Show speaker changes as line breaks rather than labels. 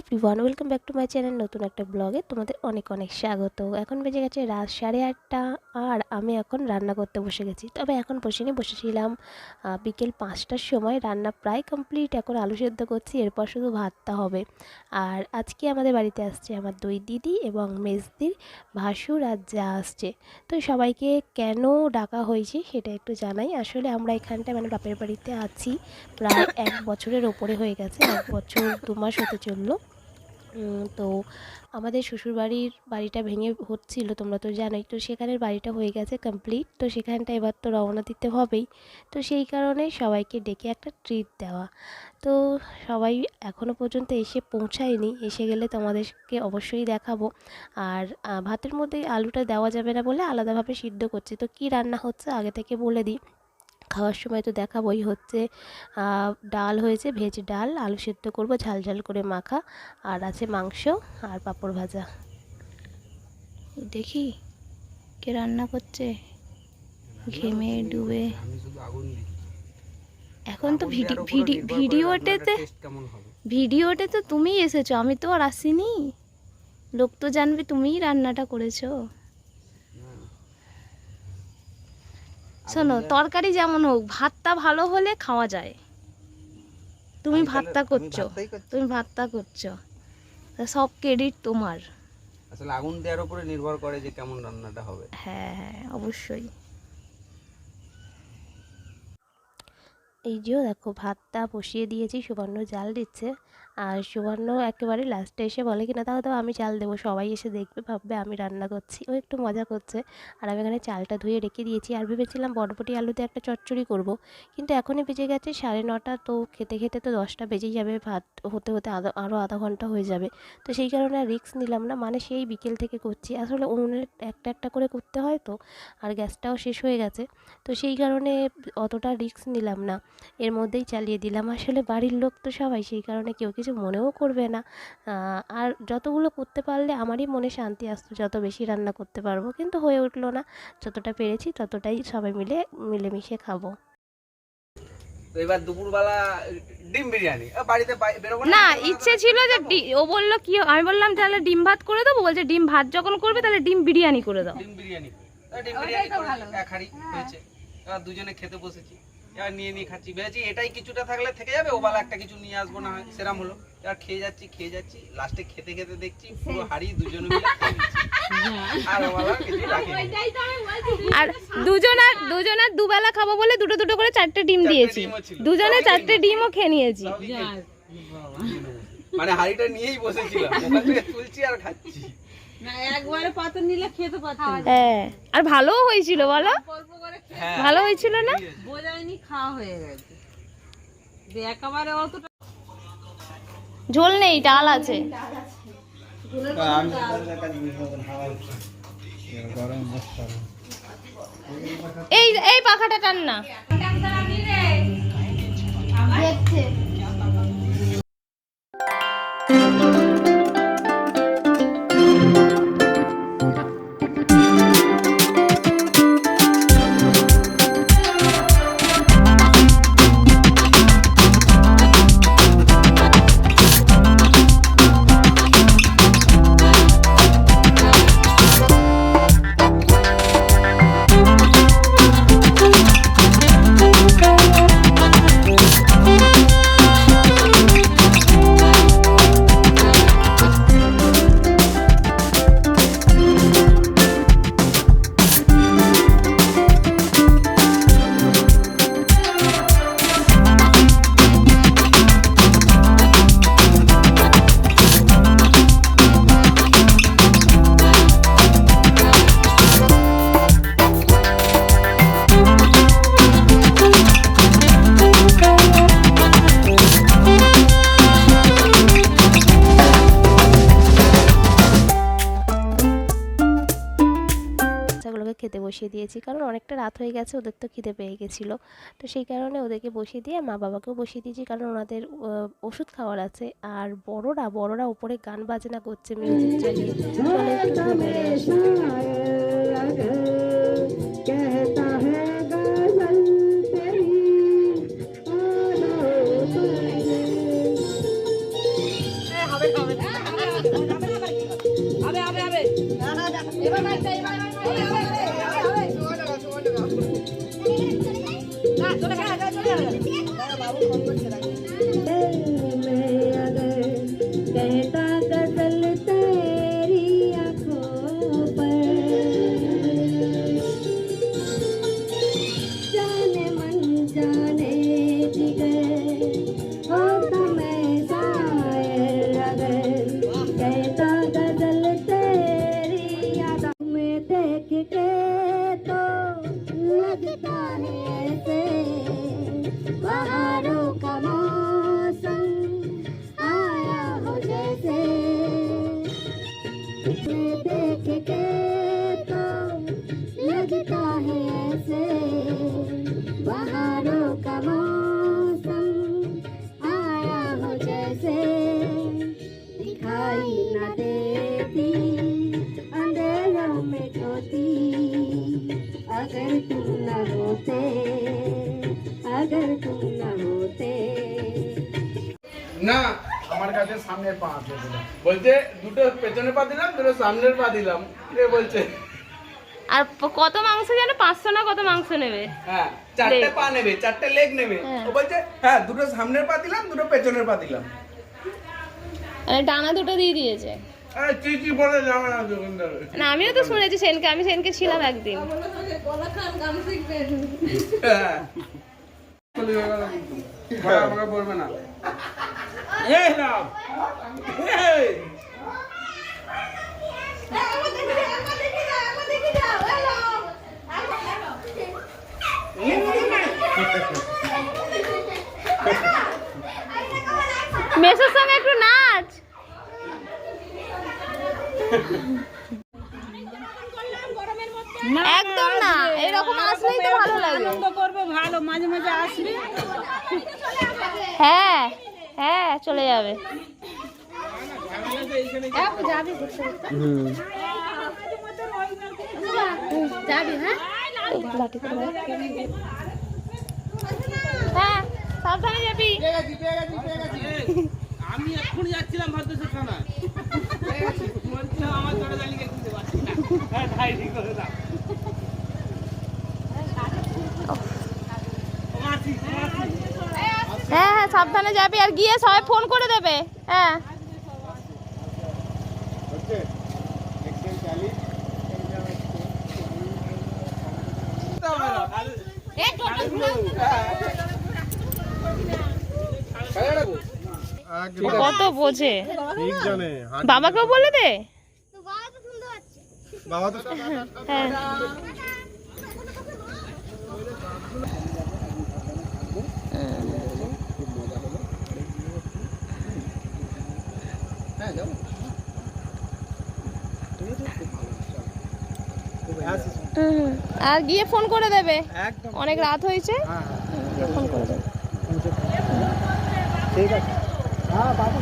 Everyone welcome back to my channel নতুন একটা ব্লগে তোমাদের অনেক অনেক স্বাগত। এখন বেজে গেছে রাত সাড়ে আটটা, আর আমি এখন রান্না করতে বসে গেছি। তবে এখন বসিনি বসেছিলাম বিকেল পাঁচটার সময় রান্না প্রায় কমপ্লিট এখন আলু সেদ্ধ করছি, এরপর শুধু ভাতটা হবে। আর আজকে আমাদের বাড়িতে আসছে আমার দুই দিদি এবং মেজদির ভাসুর আর যা আসছে। তো সবাইকে কেন ডাকা হয়েছে সেটা একটু জানাই। আসলে আমরা এখানটায় মানে বাপের বাড়িতে আছি, প্রায় এক বছরের ওপরে হয়ে গেছে, এক বছর দু মাস হতে চলল। তো আমাদের শ্বশুরবাড়ির বাড়িটা ভেঙে হচ্ছিল, তোমরা তো জানোই। তো সেখানের বাড়িটা হয়ে গেছে কমপ্লিট তো সেখানটা এবার তো রওনা দিতে হবেই। তো সেই কারণে সবাইকে ডেকে একটা ট্রিট দেওয়া। তো সবাই এখনও পর্যন্ত এসে পৌঁছায়নি, এসে গেলে তোমাদেরকে অবশ্যই দেখাবো। আর ভাতের মধ্যে আলুটা দেওয়া যাবে না বলে আলাদাভাবে সিদ্ধ করছি। তো কী রান্না হচ্ছে আগে থেকে বলে দিই। খাওয়ার সময় তো দেখাবই হচ্ছে ডাল হয়েছে ভেজ ডাল আলু সেদ্ধ করব ঝাল ঝাল করে মাখা আর আছে মাংস আর পাঁপড় ভাজা। দেখি কে রান্না করছে। ঘেমে ডুবে। এখন তো ভিডিওটাতে ভিডিওতে তো তুমিই এসেছ আমি তো আর আসিনি। লোক তো জানবে তুমিই রান্নাটা করেছ। শোনো তরকারি যেমন হোক ভাতটা ভালো হলে খাওয়া যায়। তুমি ভাতটা করছ। তুমি ভাতটা করছ। সব ক্রেডিট তোমার।
আসলে আগুন দেওয়ার উপরে নির্ভর করে যে কেমন রান্নাটা হবে।
হ্যাঁ হ্যাঁ অবশ্যই। এই যে দেখো ভাতটা বসিয়ে দিয়েছি সুবর্ণ জাল দিচ্ছে। আর সুবর্ণ একেবারে লাস্টে এসে বলে কিনা তাও তো আমি চাল দেবো। সবাই এসে দেখবে, ভাববে, আমি রান্না করছি। ও একটু মজা করছে। আর আমি এখানে চালটা ধুয়ে রেখে দিয়েছি। আর ভেবেছিলাম বটবটি আলুতে একটা চচ্চড়ি করব। কিন্তু এখনই বেজে গেছে সাড়ে নটা, তো খেতে খেতে তো দশটা বেজেই যাবে। ভাত হতে হতে আধা আরও আধা ঘণ্টা হয়ে যাবে। তো সেই কারণে রিস্ক নিলাম না। মানে সেই বিকেল থেকে করছি। আসলে উনুনের একটা একটা করে করতে হয় তো, আর গ্যাসটাও শেষ হয়ে গেছে। তো সেই কারণে অতটা রিস্ক নিলাম না। এর মধ্যেই চালিয়ে দিলাম। আসলে বাড়ির লোক তো সবাই, সেই কারণে কেউ কিছু মনেও করবে না। আর যতগুলো করতে পারলে আমারই মনে শান্তি আসতো যত বেশি রান্না করতে পারব। কিন্তু হয়ে উঠল না। যতটা পেরেছি ততটাই সবাই মিলে মিলেমিশে খাব।
এবার দুপুরবেলা ডিম বিরিয়ানি। বাড়িতে
না ইচ্ছে ছিল যে ও বলল কি আমি বললাম তাহলে ডিম ভাত করে দেবো। বলছে ডিম ভাত যখন করবে তাহলে ডিম বিরিয়ানি করে দাও।
ডিম বিরিয়ানি। ডিম বিরিয়ানি এক হাঁড়ি হয়েছে। দুজনে খেতে বসেছি। নিয়ে নিয়ে খাচ্ছি। ভেবেছি এটাই কিছুটা থাকলে থেকে যাবে ওবেলা একটা কিছু নিয়ে আসব না হয় সেরাম হলো। এবার খেয়ে যাচ্ছি খেয়ে যাচ্ছি লাস্টে খেতে খেতে দেখছি পুরো হাড়ি দুজনে মিলে আর
দুজনার দুজনার দুবেলা খাব বলে দুটো দুটো করে চারটে ডিম দিয়েছি। দুজনে চারটে ডিমও খেয়ে নিয়েছি।
মানে হাড়িটা নিয়েই বসেছিলাম ওখান থেকে তুলছি আর খাচ্ছি।
হ্যাঁ আর ভালোও হয়েছিল বলো?
হ্যাঁ
ভালো হয়েছিল না?
বোঝায়নি খাওয়া হয়ে গেছে। একেবারে অতটা
ঝোল নেই ডাল আছে। এই এই পাখাটা টান না।
বাচ্চাগুলোকে খেতে বসিয়ে দিয়েছি। কারণ অনেকটা রাত হয়ে গেছে, ওদের তো খিদে পেয়ে গেছিল। তো সেই কারণে ওদেরকে বসিয়ে দিয়ে মা বাবাকেও বসিয়ে দিয়েছি। কারণ ওনাদের ওষুধ খাওয়ার আছে। আর বড়রা বড়রা উপরে গান বাজনা করছে মিউজিক চালিয়ে।
এবার এবার
কে अगर तुम न होते अगर तुम न होते
না আমার কাছে সামনের পা আছে বলে। বলছে দুটো পেছনের পা দিলাম দুটো সামনের পা দিলাম এ বলছে
আর প- কত মাংস জানো পাঁচশো না কত মাংস নেবে
হ্যাঁ চারটে
লেগ।
পা নেবে চারটে লেগ নেবে
হ্যাঁ।
ও বলছে হ্যাঁ দুটো সামনের পা দিলাম দুটো পেছনের পা দিলাম
মানে ডানা দুটো দিয়ে দিয়েছে
না
আমিও তো শুনেছি সেনকে আমি সেনকে ছিলাম একদিন।
হ্যাঁ। চলে যাবে না কিন্তু। ভাই আমাকে বলবে না এই লাভ এই
মেসোর সঙ্গে একটু নাচ একদম না এরকম আসলেই তো ভালো লাগে।
আনন্দ করবে ভালো মাঝে মাঝে আসবে।
হ্যাঁ হ্যাঁ চলে যাবে।
করে মার।
হ্যাঁ সাবধানে যাবি।
হ্যাঁ
হ্যাঁ হ্যাঁ সাবধানে যাবি আর গিয়ে সবাই ফোন করে দেবে। হ্যাঁ। কত বোঝে? বাবাকেও বলে দে। হ্যাঁ। হুম, আর গিয়ে ফোন করে দেবে। অনেক রাত হয়েছে। গিয়ে ফোন করে দেবে।
ঠিক আছে। হ্যাঁ বাবু